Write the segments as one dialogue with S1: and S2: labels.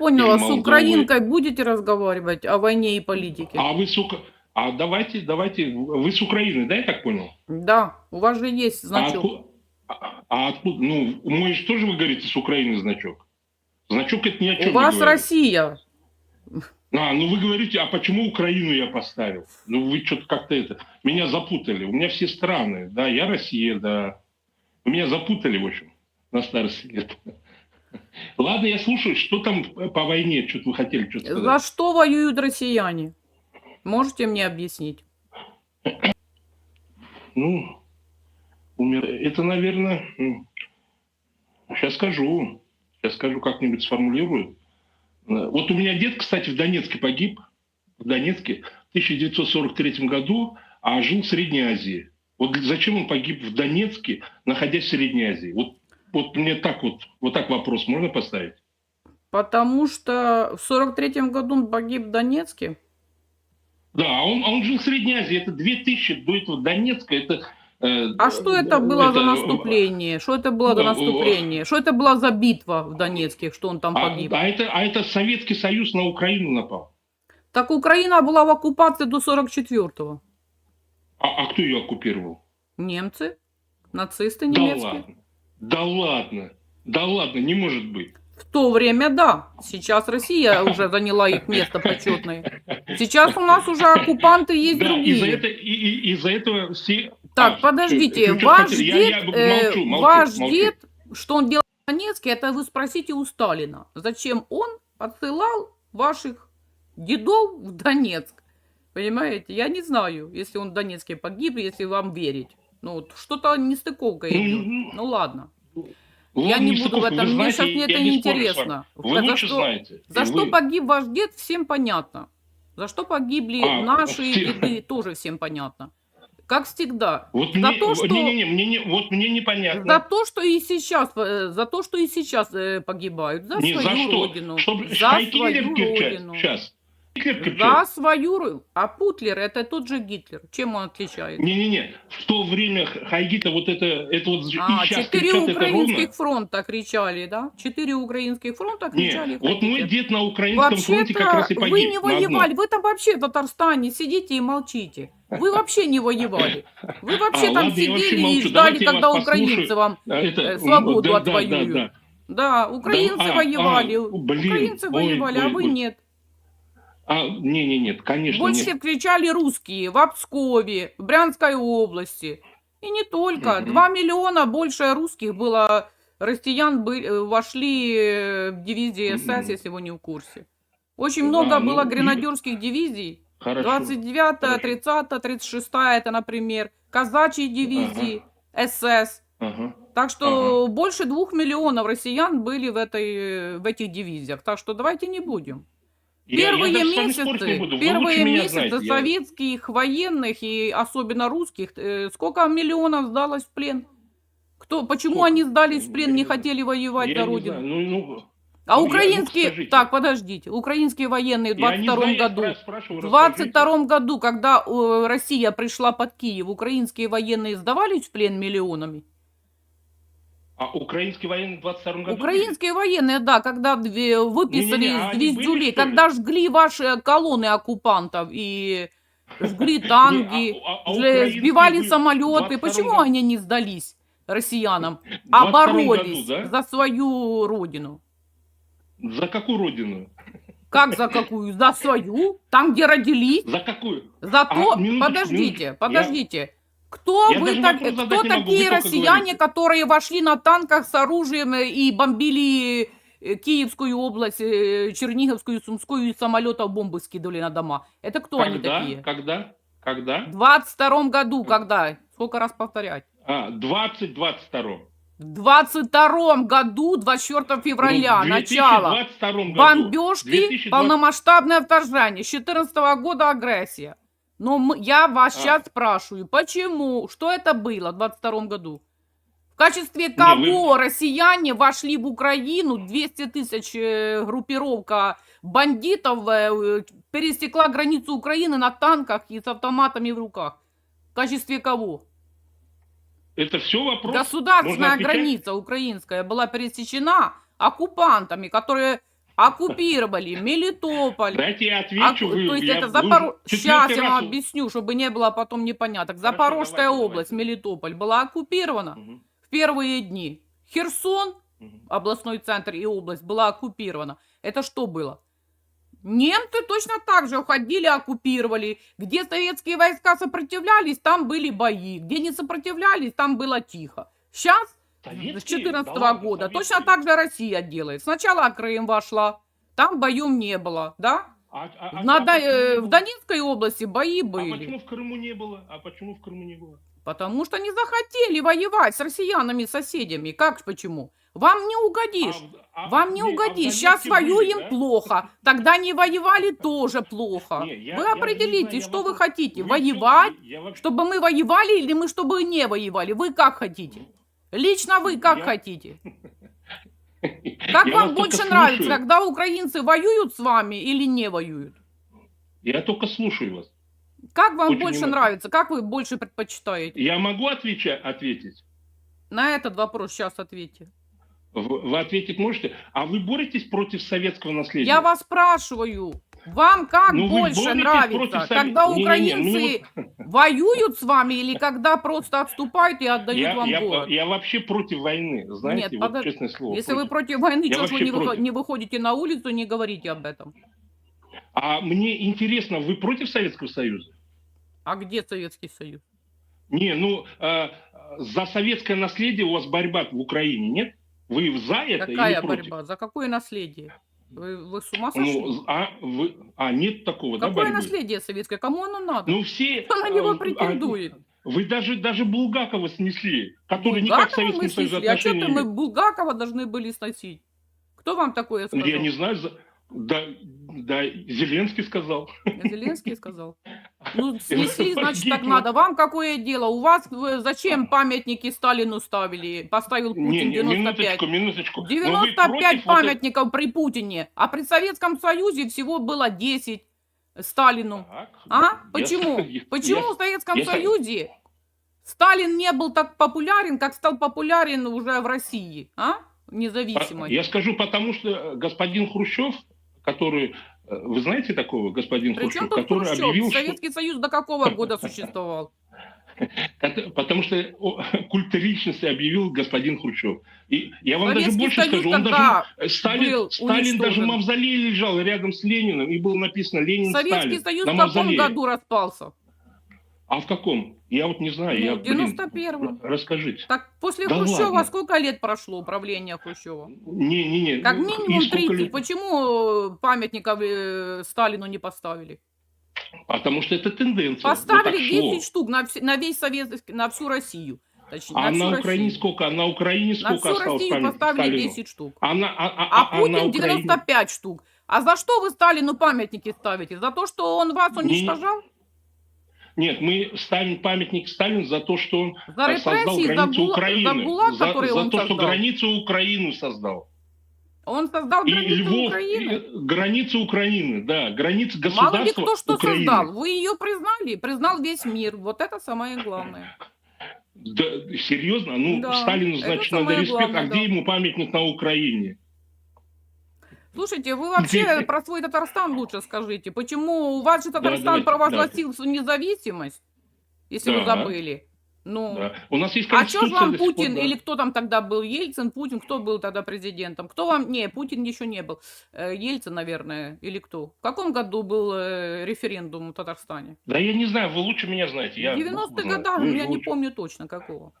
S1: поняла, с украинкой будете разговаривать о войне и политике?
S2: А вы с Ук- А давайте, давайте, вы с Украины, да, я так понял?
S1: Да, у вас же есть
S2: А,
S1: значок.
S2: отку- а- а откуда? Ну, мой же тоже, вы говорите, с Украины значок. Значок это ни о чем
S1: У вас
S2: говорит.
S1: Россия.
S2: А, ну вы говорите, а почему Украину я поставил? Ну вы что-то как-то это... Меня запутали. У меня все страны. Да, я Россия, да. Меня запутали, в общем, на старости лет. Ладно, я слушаю, что там по войне, что-то вы хотели что-то сказать.
S1: За что воюют россияне? Можете мне объяснить?
S2: Ну, умер... это, наверное, сейчас скажу, сейчас скажу, как-нибудь сформулирую. Вот у меня дед, кстати, в Донецке погиб, в Донецке в 1943 году, а жил в Средней Азии. Вот зачем он погиб в Донецке, находясь в Средней Азии? Вот, вот мне так вот, вот так вопрос можно поставить?
S1: Потому что в сорок третьем году он погиб в Донецке.
S2: Да, а он, а он жил в Средней Азии, это 2000 до этого Донецка, это... э,
S1: А что это было за
S2: это-
S1: наступление? Что это было за
S2: Ну,
S1: наступление? Что это была за битва в Донецке, что он там
S2: А,
S1: погиб?
S2: а это, а это Советский Союз на Украину напал.
S1: Так Украина была в оккупации до 44-го.
S2: А, а кто ее оккупировал?
S1: Немцы, нацисты
S2: Да
S1: немецкие.
S2: ладно. Да ладно. Да ладно, не может быть.
S1: В то время да. Сейчас Россия уже заняла их место почетное. Сейчас у нас уже оккупанты есть
S2: Да, из-за,
S1: другие.
S2: это, и, и- из-за этого все...
S1: Так,
S2: А,
S1: подождите,
S2: чё
S1: ваш
S2: хотели? Я-
S1: дед,
S2: я
S1: э,
S2: молчу, молчу,
S1: ваш
S2: молчу.
S1: дед, что он делал в Донецке, это вы спросите у Сталина. Зачем он отсылал ваших дедов в Донецк? Понимаете? Я не знаю, если он в Донецке погиб, если вам верить. Ну, вот что-то нестыковка
S2: Ну,
S1: идет.
S2: ну,
S1: Ну ладно.
S2: Ладно,
S1: я не
S2: не
S1: буду в этом.
S2: вы
S1: Мне
S2: знаете,
S1: сейчас
S2: я
S1: это
S2: не
S1: не интересно.
S2: Вы
S1: За
S2: лучше
S1: что-
S2: знаете.
S1: За что
S2: вы-
S1: погиб ваш дед, всем понятно. За что погибли
S2: А,
S1: наши
S2: все.
S1: деды, тоже всем понятно. Как всегда.
S2: Вот
S1: За
S2: мне,
S1: то, что-
S2: не-не-не, мне не, вот мне непонятно.
S1: За то, что и сейчас, э, за то, что и сейчас э, погибают, за
S2: Не, за
S1: свою
S2: что?
S1: родину,
S2: Чтобы
S1: за свою родину,
S2: сейчас. Гитлер
S1: за свою. А Путлер это тот же Гитлер. Чем он отличается?
S2: Не-не-не, в то время Хайгита вот это, это вот
S1: А,
S2: и
S1: четыре украинских фронта кричали, да? Четыре украинских фронта кричали.
S2: Не, вот мой дед на украинском фронте как раз и погиб.
S1: вы не воевали, вы там вообще в Татарстане сидите и молчите. Вы вообще не воевали. Вы вообще
S2: А,
S1: там
S2: ладно, я вообще
S1: сидели и ждали,
S2: Давайте
S1: когда украинцы вам
S2: А, это,
S1: э, свободу
S2: да, да,
S1: отвоюют.
S2: да, да.
S1: Да, украинцы
S2: Да, а,
S1: воевали.
S2: а, блин,
S1: украинцы
S2: ой,
S1: воевали, а
S2: ой,
S1: вы
S2: ой.
S1: нет.
S2: А, не, не, нет, конечно,
S1: Больше
S2: нет.
S1: кричали русские в Обскове, в Брянской области. И не только. Два миллиона больше русских было, россиян бы- э, вошли в дивизии СС, если вы не в курсе. Очень
S2: Да,
S1: много
S2: ну,
S1: было гренадерских дивизий.
S2: Хорошо.
S1: 29,
S2: Хорошо.
S1: 30, 36, это, например, казачьи дивизии, СС.
S2: Ага.
S1: Так что больше двух миллионов россиян были в, этой, в этих дивизиях. Так что давайте не будем.
S2: Я- я
S1: Первые
S2: спорить не
S1: месяцы,
S2: буду. Вы
S1: первые месяцы
S2: знаете, я-
S1: советских военных и особенно русских, э, сколько миллионов сдалось в плен? Кто, почему
S2: Сколько?
S1: они сдались в плен, не
S2: Я-
S1: хотели воевать
S2: я
S1: за родину?
S2: ну, ну,
S1: А
S2: ну, я-
S1: украинские,
S2: ну,
S1: так, подождите, украинские военные в
S2: я не
S1: 22
S2: знаю, я
S1: году, в
S2: расскажите.
S1: 22 году, когда э, Россия пришла под Киев, украинские военные сдавались в плен миллионами?
S2: А украинские военные в 22 году?
S1: Украинские военные, да, когда две- выписали
S2: Не-не-не, а они
S1: звездюлей,
S2: были, что ли?
S1: когда жгли ваши колонны оккупантов и жгли танки,
S2: Не, а- а- а
S1: же
S2: украинские
S1: сбивали
S2: в
S1: самолеты.
S2: 22
S1: Почему
S2: году?
S1: они не сдались россиянам,
S2: В
S1: а
S2: 22
S1: боролись
S2: году, да?
S1: за свою родину?
S2: За какую родину?
S1: Как за какую? За свою? Там, где родились?
S2: За какую?
S1: За то,
S2: А, минуточку,
S1: подождите,
S2: минуточку.
S1: подождите. Кто
S2: Я
S1: вы
S2: даже
S1: так,
S2: вопрос задать
S1: кто
S2: не могу,
S1: такие
S2: вы только
S1: россияне,
S2: говорите.
S1: которые вошли на танках с оружием и бомбили э, Киевскую область, э, Черниговскую, Сумскую и самолетов бомбы скидывали на дома? Это кто они
S2: Когда?
S1: такие?
S2: Когда? Когда?
S1: В 22 году, когда? Сколько раз повторять?
S2: А, 20-22.
S1: В 22 году, 24 февраля,
S2: Ну,
S1: начало.
S2: 2022 году.
S1: Бомбежки,
S2: 2020
S1: полномасштабное вторжение. С 14 года агрессия. Но м- я вас
S2: А.
S1: сейчас спрашиваю, почему? Что это было в 22 году? В качестве
S2: Не,
S1: кого россияне вошли в Украину? 200 тысяч э, группировка бандитов э, пересекла границу Украины на танках и с автоматами в руках. В качестве кого?
S2: Это все вопрос?
S1: Государственная граница украинская была пересечена оккупантами, которые оккупировали Мелитополь.
S2: Дайте я отвечу. вы-
S1: то есть
S2: я-
S1: это
S2: вы
S1: Запор...
S2: уже
S1: Сейчас я вам объясню, чтобы не было потом непоняток.
S2: Хорошо,
S1: Запорожская
S2: давайте,
S1: область,
S2: давайте.
S1: Мелитополь, была оккупирована
S2: Мгм,
S1: в первые дни. Херсон,
S2: мгм.
S1: областной центр и область, была оккупирована. Это что было? Немцы точно так же уходили, оккупировали. Где советские войска сопротивлялись, там были бои. Где не сопротивлялись, там было тихо. Сейчас, с
S2: Советские?
S1: 2014
S2: Да ладно,
S1: года, точно так же Россия делает. Сначала Крым вошла, там боев не было, да?
S2: А- а- а-
S1: На
S2: а
S1: До-
S2: почему не
S1: э,
S2: было?
S1: в Донецкой области бои
S2: А
S1: были.
S2: почему в Крыму не было? А почему в Крыму не было?
S1: Потому что не захотели воевать с россиянами, соседями. Как почему? Вам не угодишь.
S2: А а-
S1: Вам не
S2: а в
S1: угодишь. Сейчас
S2: Донецке были,
S1: воюем
S2: да?
S1: плохо. Тогда не воевали тоже плохо.
S2: Не, я-
S1: Вы
S2: не
S1: определите,
S2: я
S1: что вы хотите. Воевать,
S2: я
S1: чтобы мы воевали или мы чтобы не воевали? Вы как хотите? Лично вы как
S2: Я-
S1: хотите? Как
S2: Я
S1: вам больше нравится,
S2: слушаю.
S1: когда украинцы воюют с вами или не воюют?
S2: Я только слушаю вас.
S1: Как вам
S2: Очень
S1: больше нравится? Как вы больше предпочитаете?
S2: Я могу отвечать, ответить?
S1: На этот вопрос сейчас ответьте.
S2: Вы ответить можете? А вы боретесь против советского наследия?
S1: Я вас спрашиваю, вам как
S2: Ну,
S1: больше нравится,
S2: против совет-
S1: когда украинцы воюют с вами или когда просто отступают и отдают
S2: Я,
S1: вам
S2: я-
S1: город?
S2: я вообще против войны, знаете,
S1: Нет,
S2: вот
S1: подо-
S2: честное слово.
S1: Если вы
S2: против.
S1: против войны,
S2: Я
S1: чего вы не,
S2: против.
S1: не выходите на улицу, не говорите об этом?
S2: А мне интересно, вы против Советского Союза?
S1: А где Советский Союз?
S2: Не, ну, э, за советское наследие у вас борьба в Украине, нет? Вы за это
S1: Какая
S2: или против?
S1: борьба? За какое наследие? Вы, вы с ума сошли?
S2: Ну, а, вы, а, нет такого, да,
S1: какое
S2: борьбы?
S1: наследие советское? Кому оно надо?
S2: Ну, все...
S1: Кто на него
S2: э,
S1: претендует?
S2: а, Вы даже, даже Булгакова снесли, который никак к
S1: Булгакова мы
S2: Союзу
S1: снесли. А что
S2: отношения
S1: ты
S2: не
S1: мы. Булгакова должны были сносить? Кто вам такое сказал?
S2: Я не знаю, за- да, да, Зеленский сказал.
S1: Зеленский сказал. Ну, снесли, значит, так надо. Вам какое дело? У вас э, зачем памятники Сталину ставили? Поставил
S2: Не,
S1: Путин
S2: не,
S1: 95.
S2: минуточку, минуточку. Но вы
S1: 95
S2: против вот это-
S1: памятников при Путине, а при Советском Союзе всего было 10 Сталину.
S2: Так,
S1: А?
S2: я-
S1: Почему?
S2: я-
S1: Почему
S2: я-
S1: в Советском
S2: я со-
S1: Союзе Сталин не был так популярен, как стал популярен уже в России? А? Независимой.
S2: Я скажу, потому что господин Хрущев, который... Вы знаете такого господин
S1: Причем
S2: Хрущев, который
S1: Хрущев?
S2: объявил, что...
S1: Советский Союз до какого года существовал?
S2: Потому что культ личности объявил господин Хрущев. И я вам даже
S1: Советский
S2: больше
S1: Союз
S2: скажу, он даже... Сталин, Сталин даже в мавзолее лежал рядом с Лениным, и было написано «Ленин
S1: Советский
S2: Сталин»
S1: Союз
S2: на
S1: в каком году распался?
S2: А в каком? Я вот не знаю.
S1: Ну,
S2: я,
S1: в
S2: блин,
S1: 91-м.
S2: Расскажите.
S1: Так после
S2: Да
S1: Хрущева
S2: ладно.
S1: сколько лет прошло правления Хрущева?
S2: Не-не-не.
S1: Как
S2: ну,
S1: минимум
S2: и сколько
S1: 30.
S2: лет?
S1: Почему э, памятников э, Сталину не поставили?
S2: Потому что это тенденция.
S1: Поставили
S2: Вот так шло.
S1: 10 штук на, на весь Советский, на всю Россию. Точнее,
S2: А
S1: на всю
S2: на Украине
S1: Россию.
S2: сколько? А на Украине
S1: На
S2: сколько
S1: всю
S2: осталось
S1: Россию
S2: памятников
S1: поставили
S2: Сталину?
S1: 10 штук.
S2: А, на, а, а,
S1: А
S2: а на
S1: Путин
S2: Украине?
S1: 95 штук. А за что вы Сталину памятники ставите? За то, что он вас
S2: Не-
S1: уничтожал?
S2: Нет, мы ставим памятник Сталину за то, что он
S1: За
S2: создал
S1: за,
S2: границу
S1: Була-
S2: Украины.
S1: за ГУЛАГ,
S2: за, за
S1: он
S2: то, что
S1: создал.
S2: границу Украины создал.
S1: Он создал
S2: И
S1: границу
S2: Львов,
S1: Украины.
S2: и границу Украины, да, граница
S1: Мало ли
S2: государства
S1: кто что
S2: Украины.
S1: создал. Вы ее признали, признал весь мир. Вот это самое главное.
S2: Да, серьезно? Ну,
S1: Да,
S2: Сталину, значит, надо респект.
S1: главное,
S2: а
S1: да.
S2: где ему памятник на Украине?
S1: Слушайте, вы вообще про свой Татарстан лучше скажите. Почему у вас же Татарстан
S2: давайте,
S1: провозгласил свою независимость, если вы
S2: Да.
S1: забыли? Ну,
S2: Да. У нас есть
S1: а что же вам Путин,
S2: да.
S1: или кто там тогда был, Ельцин, Путин, кто был тогда президентом? Кто вам, не, Путин еще не был, Э, Ельцин, наверное, или кто? В каком году был э, референдум в Татарстане?
S2: Да я не знаю, вы лучше меня знаете. Я
S1: В 90-х
S2: знаю.
S1: годах,
S2: Вы
S1: я не
S2: лучше.
S1: помню точно какого.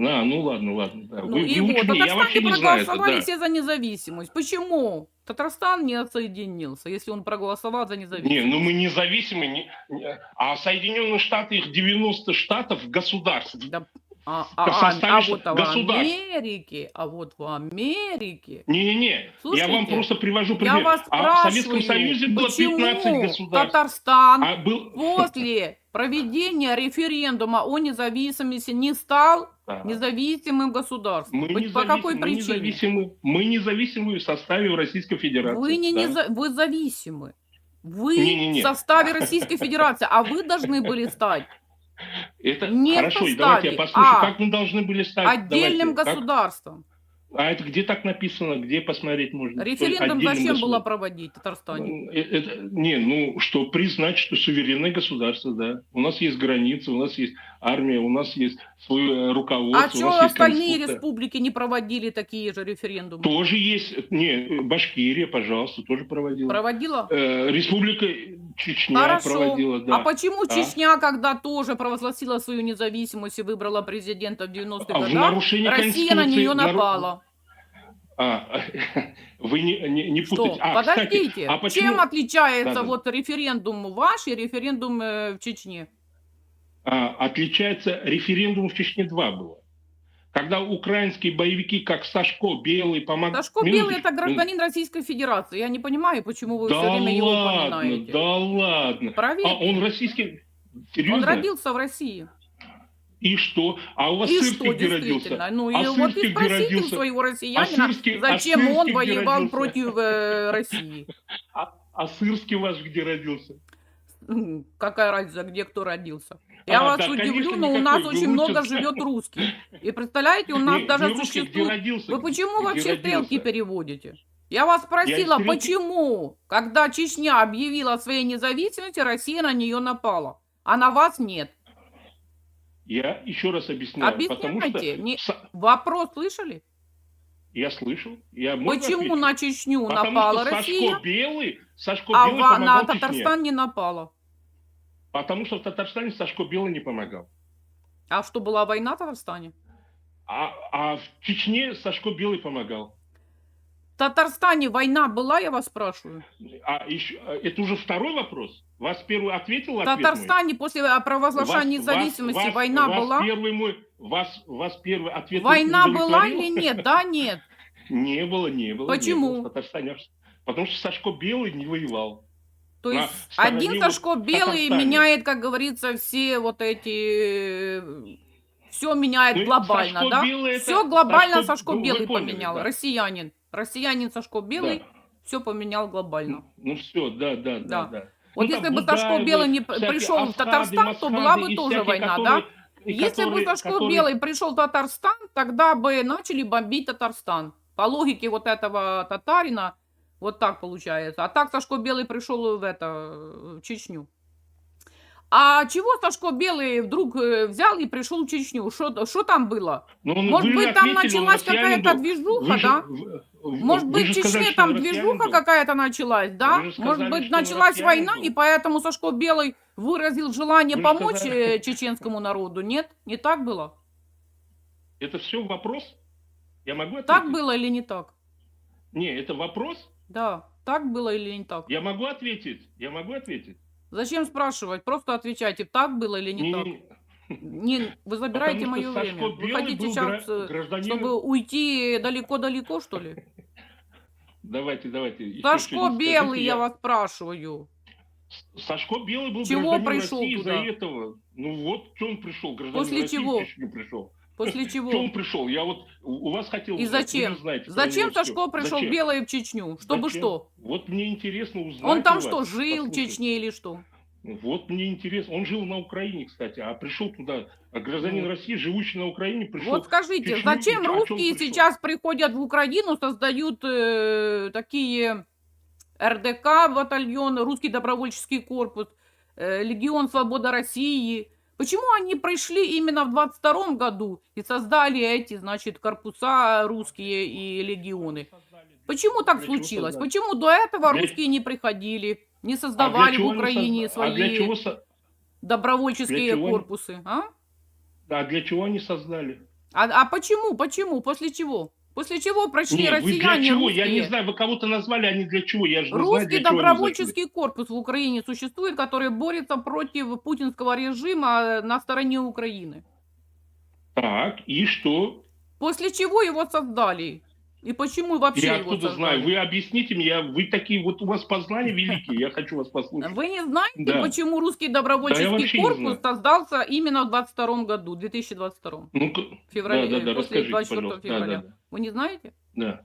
S2: А, ну ладно, ладно. Да.
S1: Ну
S2: вы,
S1: и вот,
S2: лучше
S1: в
S2: меня, я вообще
S1: Татарстане
S2: не знаю это,
S1: проголосовали
S2: да.
S1: все за независимость. Почему? Татарстан не отсоединился, если он проголосовал за
S2: Не,
S1: независимость.
S2: ну мы независимы, не- не- а Соединенные Штаты, их 90 штатов государств.
S1: Да, а, а- а- а вот в. Америке, а вот в Америке.
S2: Не-не-не, я вам просто привожу
S1: Я
S2: пример.
S1: вас
S2: а в Советском Союзе было
S1: почему
S2: 15 государств.
S1: Татарстан
S2: А был...
S1: после проведения референдума о независимости не стал
S2: Да.
S1: независимым государством?
S2: Мы
S1: По-
S2: независимы,
S1: какой
S2: мы
S1: причине?
S2: независимы, мы независимы в составе Российской Федерации.
S1: Вы не
S2: да.
S1: неза- вы зависимы. Вы
S2: Не-не-не.
S1: в составе Российской Федерации, а вы должны были стать
S2: Это
S1: не в
S2: хорошо,
S1: составе,
S2: давайте я послушаю,
S1: а
S2: как мы должны были стать.
S1: отдельным
S2: Давайте, как-
S1: государством.
S2: А это где так написано, где посмотреть можно?
S1: Референдум зачем было
S2: государством.
S1: проводить в Татарстане?
S2: Э, это- не, ну, что признать, что суверенное государство, да. У нас есть границы, у нас есть армия, у нас есть свое э, руководство.
S1: А что остальные республики не проводили такие же референдумы?
S2: Тоже есть, не, Башкирия, пожалуйста, тоже проводила.
S1: Проводила?
S2: Э, Республика Чечня
S1: Хорошо.
S2: проводила, да.
S1: А почему
S2: Да.
S1: Чечня, когда тоже провозгласила свою независимость и выбрала президента в 90-х
S2: А
S1: годах, Россия на нее напала?
S2: А, вы не, не, не
S1: Что?
S2: путайте. А, кстати,
S1: Подождите,
S2: а почему...
S1: чем отличается
S2: Да-да.
S1: вот референдум ваш и референдум э, в Чечне?
S2: А, отличается референдум в Чечне 2 было. Когда украинские боевики, как Сашко Белый, помогали...
S1: Сашко Белый это гражданин Российской Федерации. Я не понимаю, почему вы
S2: Да
S1: все время его
S2: ладно,
S1: упоминаете.
S2: да ладно.
S1: Проверьте.
S2: А он российский...
S1: Он
S2: Серьезно?
S1: родился в России.
S2: И что? А у вас
S1: И
S2: Сырский
S1: что,
S2: где родился?
S1: Ну
S2: А
S1: и вот
S2: Сырский
S1: и спросите у
S2: родился?
S1: своего
S2: А
S1: россиянина,
S2: Сырский, а
S1: зачем он
S2: Сырский где
S1: воевал
S2: родился?
S1: против э, России.
S2: А, а Сырский ваш где родился?
S1: Какая разница, где кто родился? Я
S2: А,
S1: вас
S2: да,
S1: удивлю,
S2: конечно,
S1: но у нас
S2: Вы
S1: очень много живет русских. И представляете, у нас
S2: Не-
S1: даже
S2: не
S1: существует...
S2: родился?
S1: Вы почему вообще
S2: родился?
S1: стрелки переводите? Я вас спросила,
S2: стрелки-
S1: почему, когда Чечня объявила о своей независимости, Россия на нее напала, а на вас нет?
S2: Я еще раз объясняю. Потому что
S1: Объясняйте. Не- Вопрос слышали?
S2: Я слышал. Я
S1: Почему
S2: ответить?
S1: на Чечню
S2: Потому
S1: напала
S2: что
S1: Россия,
S2: Сашко Белый, Сашко
S1: а
S2: Белый
S1: ва- на
S2: помогал Чечне.
S1: Татарстан не напала?
S2: Потому что в Татарстане Сашко Белый не помогал.
S1: А что, была война в Татарстане?
S2: А, а в Чечне Сашко Белый помогал.
S1: В Татарстане война была, я вас спрашиваю?
S2: А еще, а, это уже второй вопрос. Вас первый ответил
S1: В
S2: ответ мой?
S1: Татарстане после а, провозглашения
S2: Вас-
S1: независимости
S2: вас-
S1: война
S2: вас
S1: была?
S2: Первый мой, вас, вас первый ответ
S1: Война была или нет? Да, нет.
S2: Не было, не было.
S1: Почему?
S2: Не было в Татарстане. Потому что Сашко Белый не воевал.
S1: То
S2: На
S1: есть
S2: стороне
S1: один Сашко Белый меняет, как говорится, все вот эти... Все меняет
S2: Ну,
S1: глобально,
S2: Сашко
S1: да?
S2: Белый это-
S1: Все глобально
S2: Сашко-
S1: Сашко Белый
S2: поняли,
S1: поменял.
S2: да.
S1: Россиянин. Россиянин Сашко Белый
S2: Да.
S1: все поменял глобально.
S2: Ну все, да, да, да,
S1: Да.
S2: да.
S1: Вот
S2: Ну,
S1: если бы Сашко
S2: Будаевы,
S1: Белый не пришел в Татарстан, то была бы тоже
S2: всякие,
S1: война,
S2: которые-
S1: да?
S2: и
S1: Если бы
S2: которые-
S1: Сашко
S2: которые-
S1: Белый пришел в Татарстан, тогда бы начали бомбить Татарстан. По логике вот этого татарина, вот так получается. А так Сашко Белый пришел в это, в Чечню. А чего Сашко Белый вдруг э, взял и пришел в Чечню? Что там было?
S2: Ну, ну,
S1: Может быть, там
S2: ответили, он
S1: началась какая-то движуха,
S2: Вы
S1: да?
S2: вы- вы-
S1: Может быть, в Чечне
S2: сказали,
S1: там движуха какая-то началась, да?
S2: Же
S1: Может
S2: сказали,
S1: быть, началась война,
S2: был.
S1: и поэтому Сашко Белый выразил желание
S2: Вы
S1: помочь
S2: сказали.
S1: э, чеченскому народу. Нет? Не так было?
S2: Это все вопрос? Я могу ответить?
S1: Так было или не так?
S2: Не, это вопрос?
S1: Да, так было или не так?
S2: Я могу ответить? Я могу ответить?
S1: Зачем спрашивать? Просто отвечайте, так было или не, так.
S2: Не-
S1: Не, вы забираете мое
S2: что
S1: время.
S2: Сашко
S1: Вы
S2: Белый
S1: хотите сейчас,
S2: гра- гражданином-
S1: чтобы уйти далеко-далеко, что ли?
S2: Давайте, давайте.
S1: Сашко Белый, я вас спрашиваю.
S2: Сашко Белый был
S1: Чего
S2: гражданин
S1: пришел
S2: России из-за этого. Ну вот, что он пришел, гражданин
S1: После
S2: России
S1: чего?
S2: пришел.
S1: После
S2: Что он
S1: чего?
S2: пришел? Я вот у вас хотел
S1: И зачем?
S2: знаете
S1: Зачем
S2: всё.
S1: Сашко пришел
S2: Зачем?
S1: Белый в Чечню? Чтобы
S2: Зачем?
S1: что?
S2: Вот мне интересно узнать.
S1: Он там что, жил в
S2: послушать.
S1: Чечне или что?
S2: Вот мне интересно. Он жил на Украине, кстати, а пришел туда. А гражданин
S1: Вот.
S2: России, живущий на Украине, пришел.
S1: Вот скажите,
S2: Чечню,
S1: зачем
S2: чём
S1: русские сейчас приходят в Украину, создают э, такие РДК батальоны, русский добровольческий корпус, э, Легион Свобода России? Почему они пришли именно в 22 году и создали эти, значит, корпуса русские и легионы? Почему так
S2: чего
S1: случилось? Почему до этого русские не приходили, не
S2: А
S1: создавали в
S2: чего они
S1: Украине
S2: созда- А
S1: свои
S2: чего, со-
S1: добровольческие
S2: чего
S1: корпусы? А?
S2: а для чего они создали?
S1: А, а почему? Почему? После чего? После чего пришли
S2: Не, вы
S1: россияне
S2: для чего?
S1: русские?
S2: Я не знаю, вы кого-то назвали, а не для чего. Я же знаю,
S1: Русский
S2: они
S1: добровольческий корпус в Украине существует, который борется против путинского режима на стороне Украины.
S2: Так, и что?
S1: После чего его создали? И почему вообще
S2: Я
S1: его
S2: откуда
S1: создали?
S2: знаю? Вы объясните мне, я- вы такие, вот у вас познания великие, я хочу вас послушать.
S1: Вы не знаете,
S2: Да.
S1: почему русский
S2: Да,
S1: добровольческий
S2: не
S1: корпус
S2: знаю.
S1: создался именно в 22 году, 2022
S2: Ну-ка,
S1: в феврале,
S2: да, да, да,
S1: после
S2: расскажите,
S1: 24
S2: пожалуйста.
S1: февраля?
S2: Да, да,
S1: Вы не знаете?
S2: да.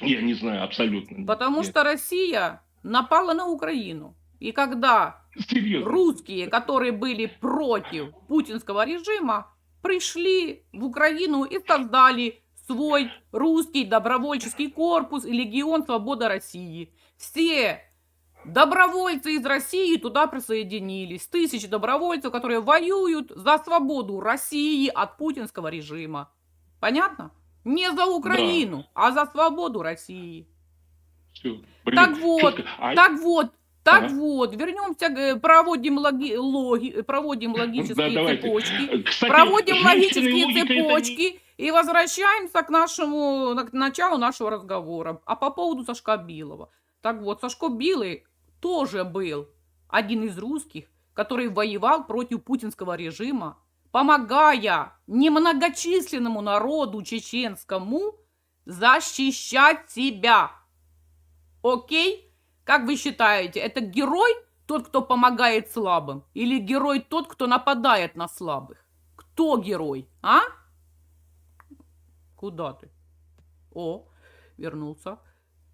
S2: Я не знаю, абсолютно.
S1: Потому
S2: Нет.
S1: что Россия напала на Украину. И когда
S2: Серьезно.
S1: русские, которые были против путинского режима, пришли в Украину и создали свой русский добровольческий корпус и легион Свобода России. Все добровольцы из России туда присоединились. Тысячи добровольцев, которые воюют за свободу России от путинского режима. Понятно? Не за Украину, а за свободу России.
S2: Всё,
S1: Так
S2: блин,
S1: вот.
S2: А-
S1: Так вот, так
S2: Ага.
S1: вот, вернемся, к- проводим, логи, логи- проводим логические
S2: Да,
S1: цепочки.
S2: Кстати,
S1: Проводим логические
S2: это не-
S1: цепочки и возвращаемся к нашему, на- к началу нашего разговора. А по поводу Сашка Билова. Так вот, Сашко Билый тоже был один из русских, который воевал против путинского режима, помогая немногочисленному народу чеченскому защищать себя. Окей? Как вы считаете, это герой тот, кто помогает слабым? Или герой тот, кто нападает на слабых? Кто герой, а? Куда ты? О, вернулся.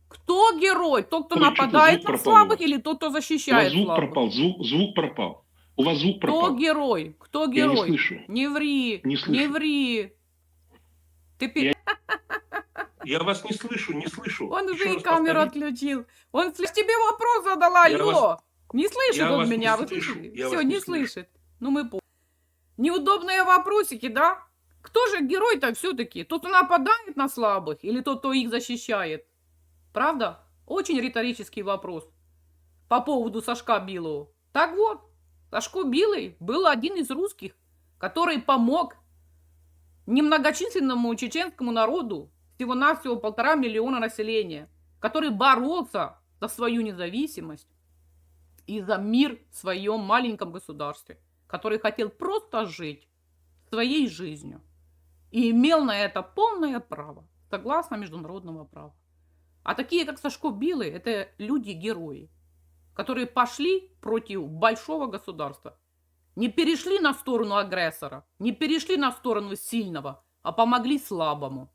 S1: Кто герой? Тот, кто
S2: Ой,
S1: нападает
S2: звук
S1: на
S2: пропал
S1: слабых, или тот, кто защищает
S2: звук
S1: слабых?
S2: пропал, звук, звук пропал. У вас звук
S1: Кто
S2: пропал.
S1: герой? Кто
S2: Я не
S1: герой?
S2: слышу.
S1: Не ври,
S2: Не
S1: не,
S2: слышу.
S1: ври. Ты пи-
S2: Я-
S3: вас не слышу, не слышу.
S1: Он
S3: Еще
S1: уже и камеру
S3: повторите.
S1: отключил. Он слышь, тебе вопрос задала,
S3: Я вас-
S1: Не слышит
S3: я
S1: он
S3: не
S1: меня, вы слышите?
S3: я
S1: Все, не
S3: не слышу.
S1: слышит. Ну мы по... Неудобные вопросики, да? Кто же герой-то все-таки? Тот, кто нападает на слабых или тот, кто их защищает? Правда? Очень риторический вопрос по поводу Сашка Билова. Так вот, Сашко Билый был один из русских, который помог немногочисленному чеченскому народу, всего-навсего полтора миллиона населения, который боролся за свою независимость и за мир в своем маленьком государстве, который хотел просто жить своей жизнью и имел на это полное право, согласно международного права. А такие, как Сашко Билый, это люди-герои, которые пошли против большого государства, не перешли на сторону агрессора, не перешли на сторону сильного, а помогли слабому.